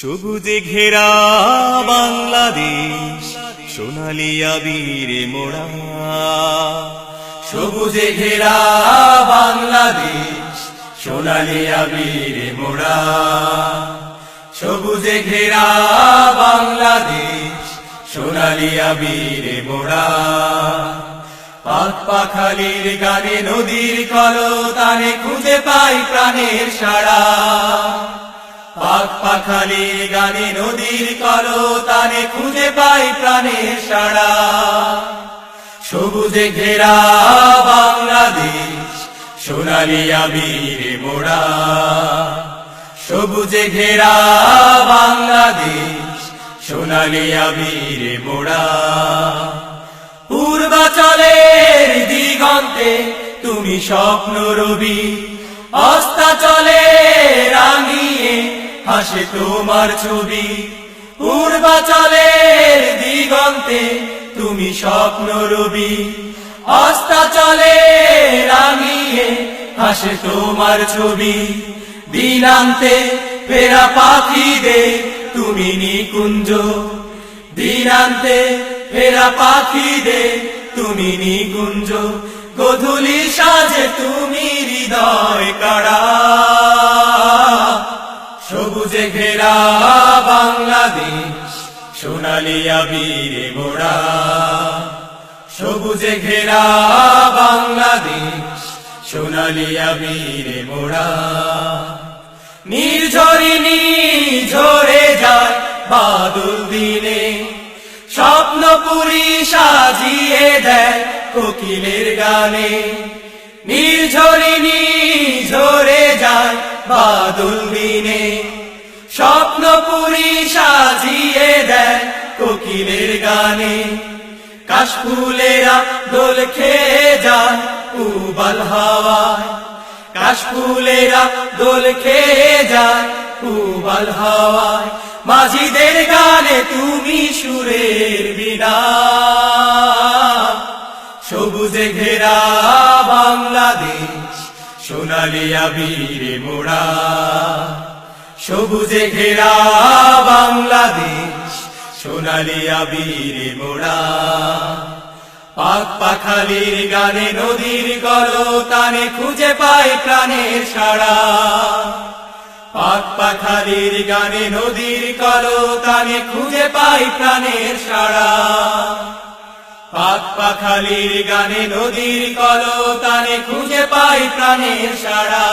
সবুজে ঘেরা বাংলাদেশ, সোনালি আবিরে মোড়া। সবুজে ঘেরা বাংলাদেশ, সোনালি আবিরে মোড়া। সবুজে ঘেরা বাংলাদেশ, সোনালি আবিরে মোড়া। পাক পাখালির গানে, নদীর কলতানে খুঁজে পাই প্রাণের সাড়া। পাক পাখালির গানে নদীর কলতানে খুঁজে পাই প্রাণের সাড়া। সবুজে ঘেরা বাংলাদেশ, সোনালি আবিরে মোড়া। সবুজে ঘেরা বাংলাদেশ, সোনালি আবিরে মোড়া। পূর্বাচলের দিগন্তে তুমি স্বপ্ন রবি অস্তাচলে রাঙিয়ে হাসে তোমার ছবি। পূর্বাচলের দিগন্তে তুমি স্বপ্ন রবি। অস্তাচলে রাঙিয়ে হাসে তোমার ছবি। দিনান্তে ফেরা পাখিদের তুমি নিকুঞ্জ। দিনান্তে ফেরা পাখিদের তুমি নিকুঞ্জ। গধুলি সাজে তুমি হৃদয় কাড়া। ঘেরা বাংলাদেশ সোনালি আবিরে মোড়া। সবুজে ঘেরা, বাংলাদেশ সোনালি আবিরে মোড়া। নির্ঝরিণী ঝরে যায় বাদল দিনে। স্বপ্নপুরী সাজিয়ে দেয় কোকিলের গানে। নির্ঝরিণী ঝরে যায় বাদল দিনে। স্বপ্নপুরী সাজিয়ে দেয় কোকিলের গানে। কাশফুলেরা দোল খেয়ে যায় উবাল হাওয়ায়। কাশফুলেরা দোল খেয়ে যায় উবাল হাওয়ায়। মাঝিদের গানে তুমি সুরের বিনা সবুজে ঘেরা বাংলাদেশ সোনালিয়া আবিরে মোড়া। সবুজে ঘেরা বাংলাদেশ, সোনালি আবিরে মোড়া। পাক পাখালির গানে নদীর গলতানে খুঁজে পাই প্রাণের সাড়া। পাক পাখালির গানে নদীর কলতানে খুঁজে পাই প্রাণের সাড়া। পাক পাখালির গানে নদীর কলতানে খুঁজে পাই প্রাণের সাড়া।